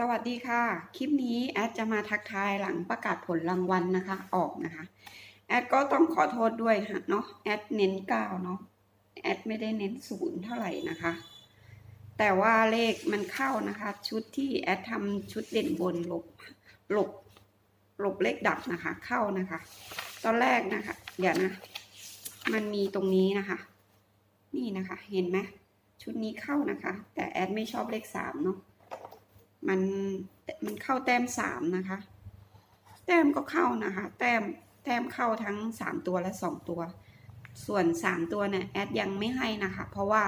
สวัสดีค่ะ คลิปนี้แอดจะมาทักทายหลังประกาศผลรางวัลนะคะ ออกนะคะ แอดก็ต้องขอโทษด้วยค่ะเนาะแอดเน้นเก้าเนาะแอดไม่ได้เน้นศูนย์เท่าไหร่นะคะ แต่ว่าเลขมันเข้านะคะ ชุดที่แอดทำชุดเด่นบนหลบหลบหลบเลขดับนะคะ เข้านะคะ ตอนแรกนะคะ เดี๋ยวนะ มันมีตรงนี้นะคะ นี่นะคะ เห็นไหมชุดนี้เข้านะคะ แต่แอดไม่ชอบเลขสามเนาะ มันมันเข้าแต้มสามนะคะ แต้มก็เข้านะคะ แต้มแต้มเข้าทั้งสามตัวและสองตัว ส่วนสามตัวเนี่ยแอดยังไม่ให้นะคะ เพราะว่า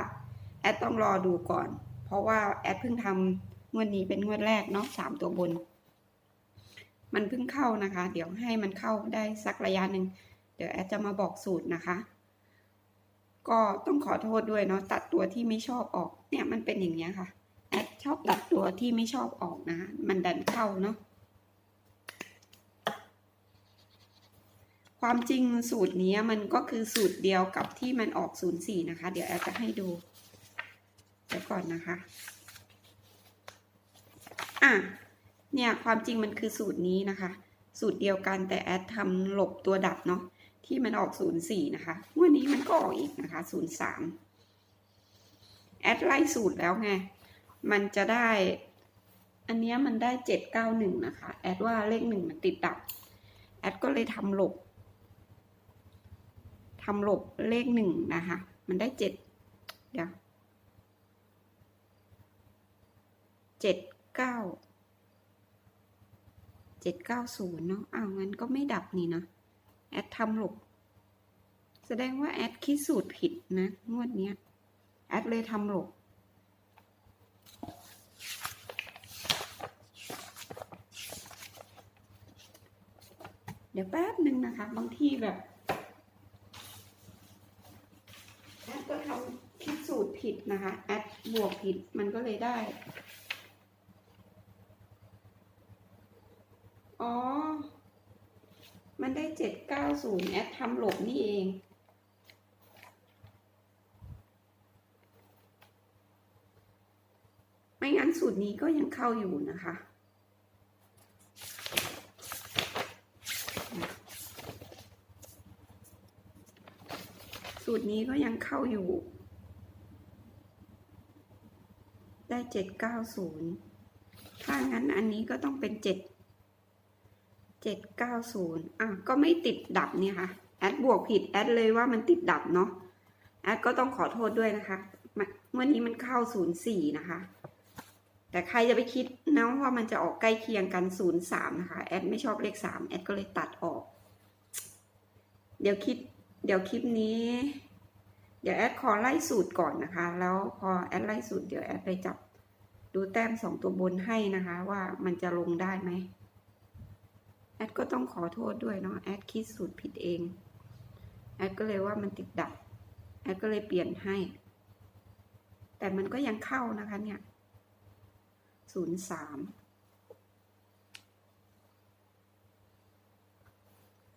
แอดต้องรอดูก่อน เพราะว่าแอดเพิ่งทำงวดนี้เป็นงวดแรกเนาะสามตัวบน มันเพิ่งเข้านะคะ เดี๋ยวให้มันเข้าได้สักระยะหนึ่งเดี๋ยวแอดจะมาบอกสูตรนะคะ ก็ต้องขอโทษด้วยเนาะตัดตัวที่ไม่ชอบออกเนี่ยมันเป็นอย่างเนี้ยค่ะ แอดชอบตัดตัวที่ไม่ชอบออกนะ มันดันเข้าเนาะความจริงสูตรนี้มันก็คือสูตรเดียวกับที่มันออก 04 นะคะ เดี๋ยวแอดจะให้ดูเดี๋ยวก่อนนะคะ อะ เนี่ยความจริงมันคือสูตรนี้นะคะ สูตรเดียวกันแต่แอดทำหลบตัวดับเนาะที่มันออก 04 นะคะวันนี้มันก็ออกอีกนะคะ 03 แอดไล่สูตรแล้วไง มันจะได้ อันเนี้ยมันได้เจ็ดเก้าหนึ่งนะคะ แอดว่าเลขหนึ่งมันติดดับ แอดก็เลยทำหลบทำหลบเลขหนึ่งนะคะ มันได้เจ็ดเดี๋ยวเจ็ดเก้าเจ็ดเก้าศูนย์เนาะ อ้าวงั้นก็ไม่ดับนี่นะ แอดทำหลบ แสดงว่าแอดคิดสูตรผิดนะ งวดเนี้ย แอดเลยทำหลบ ดี๋ยวแป๊บหนึ่งนะคะ บางทีแบบแอดก็ทำคิดสูตรผิดนะคะ แอดบวกผิดมันก็เลยได้ อ๋อ มันได้เจ็ดเก้าศูนย์แอดทำหลบนี่เองไม่งั้นสูตรนี้ก็ยังเข้าอยู่นะคะ สูตรนี้ก็ยังเข้าอยู่ ได้เจ็ดเก้าศูนย์ถ้างั้นอันนี้ก็ต้องเป็นเจ็ดเจ็ดเก้าศูนย์อะก็ไม่ติดดับเนี่ยค่ะ แอดบวกผิดแอดเลยว่ามันติดดับเนาะ แอดก็ต้องขอโทษด้วยนะคะเมื่อนี้มันเข้าศูนย์สี่นะคะ แต่ใครจะไปคิดนะว่ามันจะออกใกล้เคียงกันศูนย์สามนะคะ แอดไม่ชอบเลขสามแอดก็เลยตัดออก เดี๋ยวคิด เดี๋ยวคลิปนี้ เดี๋ยวแอดขอไล่สูตรก่อนนะคะ แล้วพอแอดไล่สูตรเดี๋ยวแอดไปจับดูแต้มสองตัวบนให้นะคะ ว่ามันจะลงได้ไหมแอดก็ต้องขอโทษด้วยเนาะแอดคิดสูตรผิดเองแอดก็เลยว่ามันติดดับแอดก็เลยเปลี่ยนให้ แต่มันก็ยังเข้านะคะเนี่ยศูนย์สาม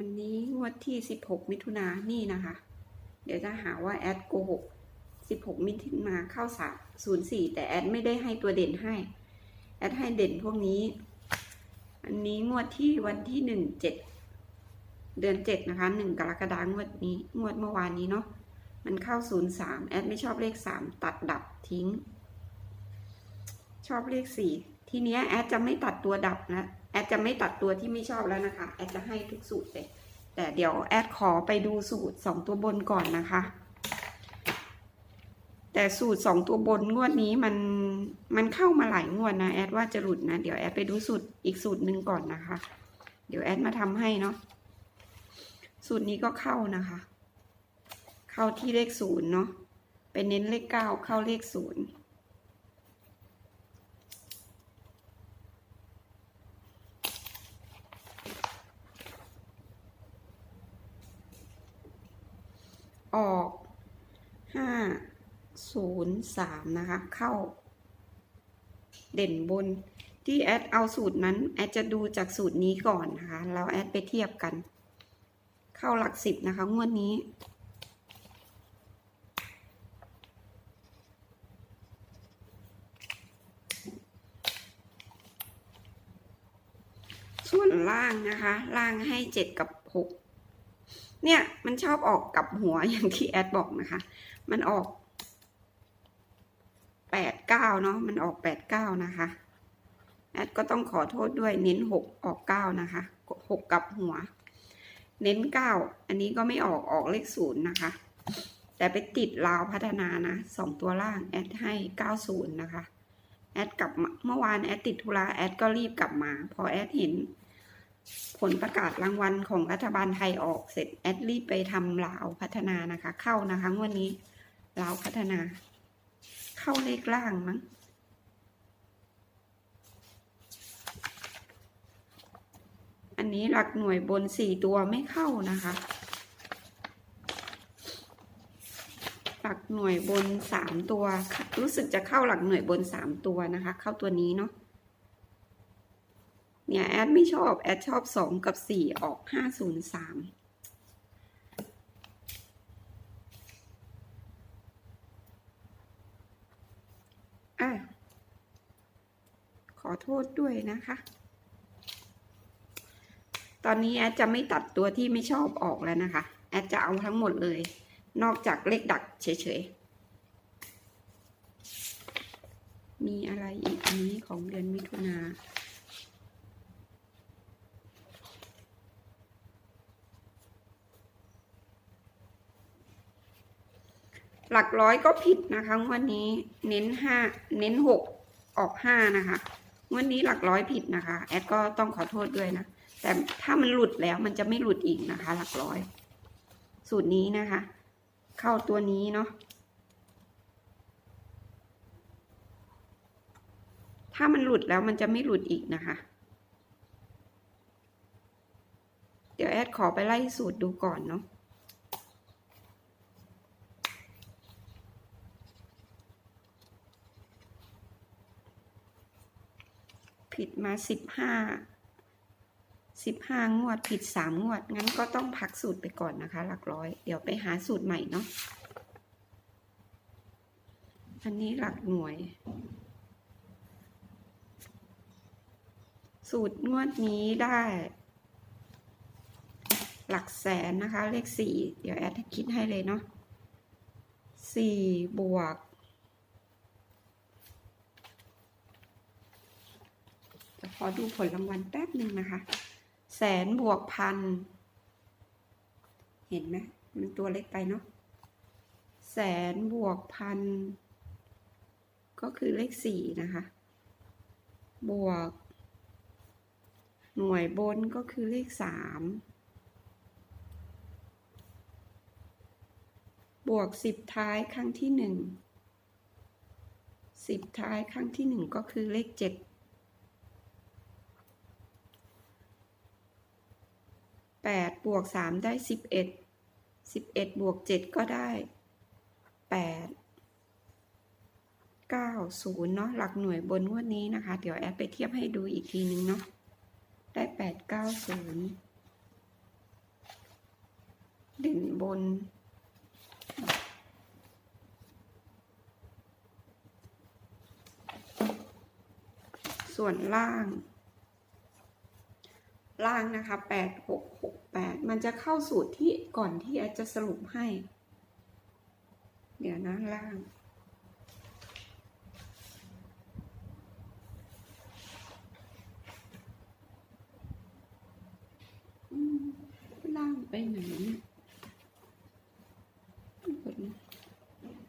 อันนี้งวดที่สิบหกมิถุนายนนี่นะคะ เดี๋ยวจะหาว่าแอดโกหกสิบหกมิถุนาเข้าสามศูนย์สี่แต่แอดไม่ได้ให้ตัวเด่นให้ แอดให้เด่นพวกนี้ อันนี้งวดที่วันที่หนึ่งเจ็ดเดือนเจ็ดนะคะหนึ่งกรกฎาคมงวดนี้งวดเมื่อวานนี้เนาะมันเข้าศูนย์สามแอดไม่ชอบเลขสามตัดดับทิ้ง ชอบเลขสี่ทีเนี้ยแอดจะไม่ตัดตัวดับนะ แอดจะไม่ตัดตัวที่ไม่ชอบแล้วนะคะ แอดจะให้ทุกสูตรเลย แต่เดี๋ยวแอดขอไปดูสูตรสองตัวบนก่อนนะคะ แต่สูตรสองตัวบนงวดนี้มันมันเข้ามาหลายงวดนะ แอดว่าจะหลุดนะ เดี๋ยวแอดไปดูสูตรอีกสูตรหนึ่งก่อนนะคะ เดี๋ยวแอดมาทำให้เนาะ สูตรนี้ก็เข้านะคะ เข้าที่เลขศูนย์เนาะไปเน้นเลขเก้าเข้าเลขศูนย์ ออกห้าศูนย์สามนะคะ เข้า เด่นบนที่แอดเอาสูตรนั้น แอดจะดูจากสูตรนี้ก่อนนะคะ แล้วแอดไปเทียบกัน เข้าหลักสิบนะคะ งวดนี้ ส่วนล่างนะคะ ล่างให้เจ็ดกับหก เนี่ยมันชอบออกกับหัวอย่างที่แอดบอกนะคะ มันออกแปดเก้าเนาะมันออกแปดเก้านะคะแอดก็ต้องขอโทษด้วยเน้นหกออกเก้านะคะหกกับหัว เน้นเก้าอันนี้ก็ไม่ออกออกเลขศูนย์นะคะ แต่ไปติดลาวพัฒนานะสองตัวล่างแอดให้เก้าศูนย์นะคะแอดกลับเมื่อวานแอดติดธุระแอดก็รีบกลับมา พอแอดเห็น ผลประกาศรางวัลของรัฐบาลไทยออกเสร็จแอดรีบไปทำลาวพัฒนานะคะ เข้านะคะงวันนี้ลาวพัฒนา เข้าเลขล่างมั้งอันนี้หลักหน่วยบนสี่ตัวไม่เข้านะคะ หลักหน่วยบนสามตัว รู้สึกจะเข้าหลักหน่วยบนสามตัวนะคะ เข้าตัวนี้เนาะ เนี่ยแอดไม่ชอบแอดชอบสองกับสี่ออกห้าศูนย์สามอะขอโทษด้วยนะคะ ตอนนี้แอดจะไม่ตัดตัวที่ไม่ชอบออกแล้วนะคะ แอดจะเอาทั้งหมดเลย นอกจากเลขดักเฉยๆ มีอะไรอีกนี้ของเดือนมิถุนา หลักร้อยก็ผิดนะคะวันนี้เน้นห้าเน้นหกออกห้านะคะวันนี้หลักร้อยผิดนะคะ แอดก็ต้องขอโทษด้วยนะ แต่ถ้ามันหลุดแล้วมันจะไม่หลุดอีกนะคะ หลักร้อย สูตรนี้นะคะ เข้าตัวนี้เนาะถ้ามันหลุดแล้วมันจะไม่หลุดอีกนะคะ เดี๋ยวแอดขอไปไล่สูตรดูก่อนเนาะ ผิดมาสิบห้าสิบห้างวดผิดสามงวด งั้นก็ต้องพักสูตรไปก่อนนะคะ หลักร้อย เดี๋ยวไปหาสูตรใหม่เนาะอันนี้หลักหน่วย สูตรงวดนี้ได้ หลักแสนนะคะ เลขสี่เดี๋ยวแอดคิดให้เลยเนาะสี่บวก จะข อดูผลรางวัลแป๊บหนึ่งนะคะ แสนบวกพัน เห็นไหมมันตัวเล็กไปเนาะ แสนบวกพัน ก็คือเลขสี่นะคะ บวก หน่วยบนก็คือเลขสามบวกสิบท้ายครั้งที่หนึ่งสิบท้ายครั้งที่หนึ่งก็คือเลขเจ็ด แปดบวกสามได้สิบเอ็ดสิบเอ็ดบวกเจ็ดก็ได้แปดเก้าศูนย์เนาะหลักหน่วยบนงวดนี้นะคะ เดี๋ยวแอดไปเทียบให้ดูอีกทีนึงเนาะได้แปดเก้าศูนย์เด่นบน ส่วนล่าง ล่างนะคะแปดหกหกแปดมันจะเข้าสูตรที่ก่อนที่แอดจะสรุปให้ เดี๋ยวนะล่าง อืมล่างไปไหนเนี่ยกดนะอืม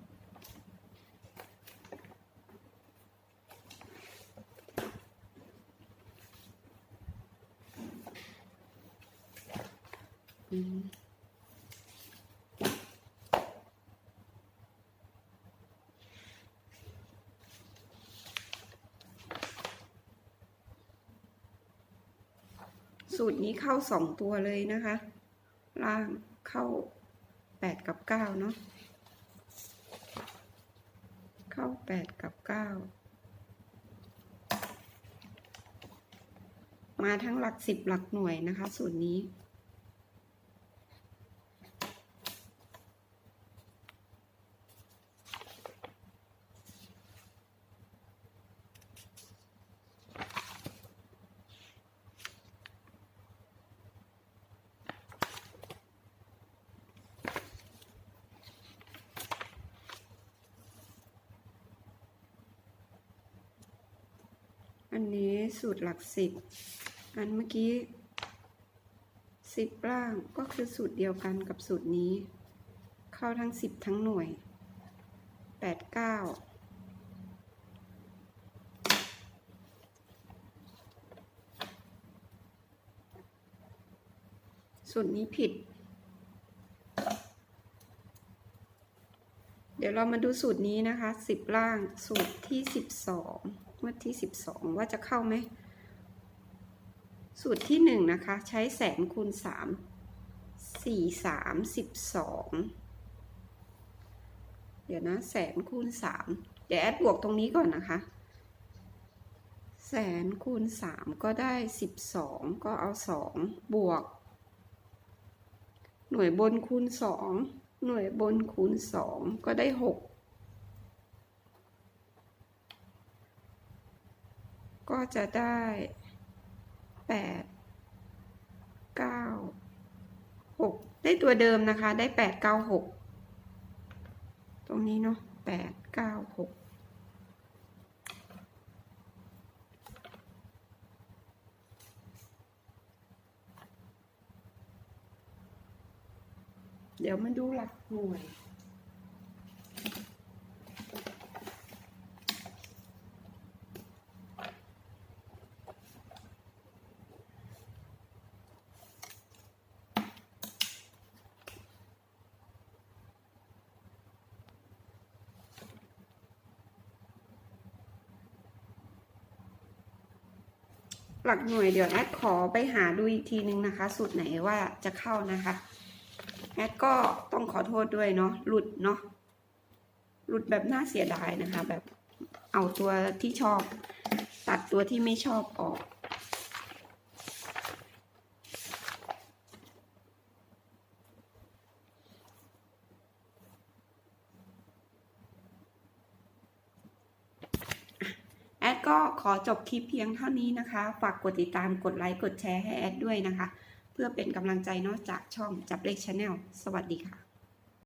สูตรนี้เข้าสองตัวเลยนะคะ ล่างเข้าแปดกับเก้าเนาะ เข้าแปดกับเก้ามาทั้งหลักสิบหลักหน่วยนะคะ สูตรนี้ นนี้สูตรหลักสิบอันเมื่อกี้สิบล่างก็คือสูตรเดียวกันกับสูตรนี้ เข้าทั้งสิบทั้งหน่วยแปดเก้าสูตรนี้ผิด เดี๋ยวเรามาดูสูตรนี้นะคะสิบล่างสูตรที่สิบสอง วัดที่สิบสองว่าจะเข้าไหม สูตรที่หนึ่งนะคะ ใช้แสนคูณสามสี่สามสิบสองเดี๋ยวนะแสนคูณสามเดี๋ยวแอดบวกตรงนี้ก่อนนะคะ แสนคูณสามก็ได้สิบสองก็เอาสองบวก หน่วยบนคูณสองหน่วยบนคูณสองก็ได้หก ก็จะได้แปดเก้าหกได้ตัวเดิมนะคะ ได้แปดเก้าหกตรงนี้เนาะแปดเก้าหกเดี๋ยวมาดูหลักหน่วย หลักหน่วยเดี๋ยวแอดขอไปหาดูอีกทีนึงนะคะ สูตรไหนว่าจะเข้านะคะแอดก็ต้องขอโทษด้วยเนาะหลุดเนาะหลุดแบบน่าเสียดายนะคะ แบบเอาตัวที่ชอบ ตัดตัวที่ไม่ชอบออก แอดก็ขอ จบคลิปเพียงเท่านี้นะคะ ฝากกดติดตามกดไลค์กดแชร์ให้แอดด้วยนะคะ เพื่อเป็นกำลังใจนอกจากช่องจับเลขชาแนลสวัสดีค่ะ